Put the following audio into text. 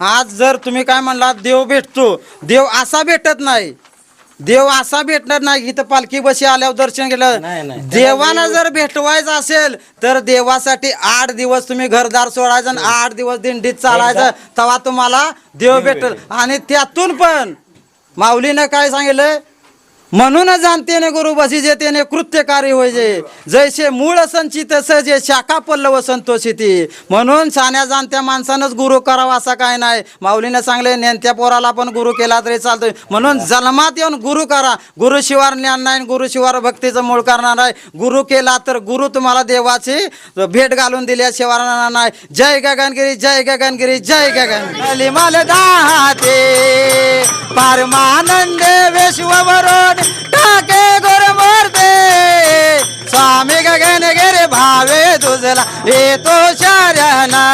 आज जर तुम्ही काय म्हणला देव भेटतो. देव असा भेटत नाही. देव असा भेटणार नाही इथं पालखी बशी आल्यावर दर्शन केलं. देवाला जर भेटवायचं असेल तर देवासाठी आठ दिवस तुम्ही घरदार सोडायचं आणि आठ दिवस दिंडीत चालायचं. तेव्हा तुम्हाला देव भेटेल. आणि त्यातून पण माऊलीनं काय सांगितलं? म्हणून जाणते ने गुरु बसी जे त्याने कृत्यकारी होय जे. जैसे मूळ संची तसं जे शाखा पल्लव संतोषी ती म्हणून सान्या जाणत्या माणसानंच गुरु करावा असा काय नाही. माऊलीनं सांगले नेनत्या पोराला पण गुरु केला तरी चालतोय. म्हणून जन्मात येऊन गुरु करा. गुरु शिवार ज्ञान नाही गुरु शिवार भक्तीचं मूळ करणार आहे गुरु केला तर गुरु तुम्हाला देवाची भेट घालून दिल्याशिवाय राहणार नाही. जय गगनगिरी जय गगनगिरी जय गगन माल दाते परमानंद विश्ववरोड गिरे तुझला येतो शरणा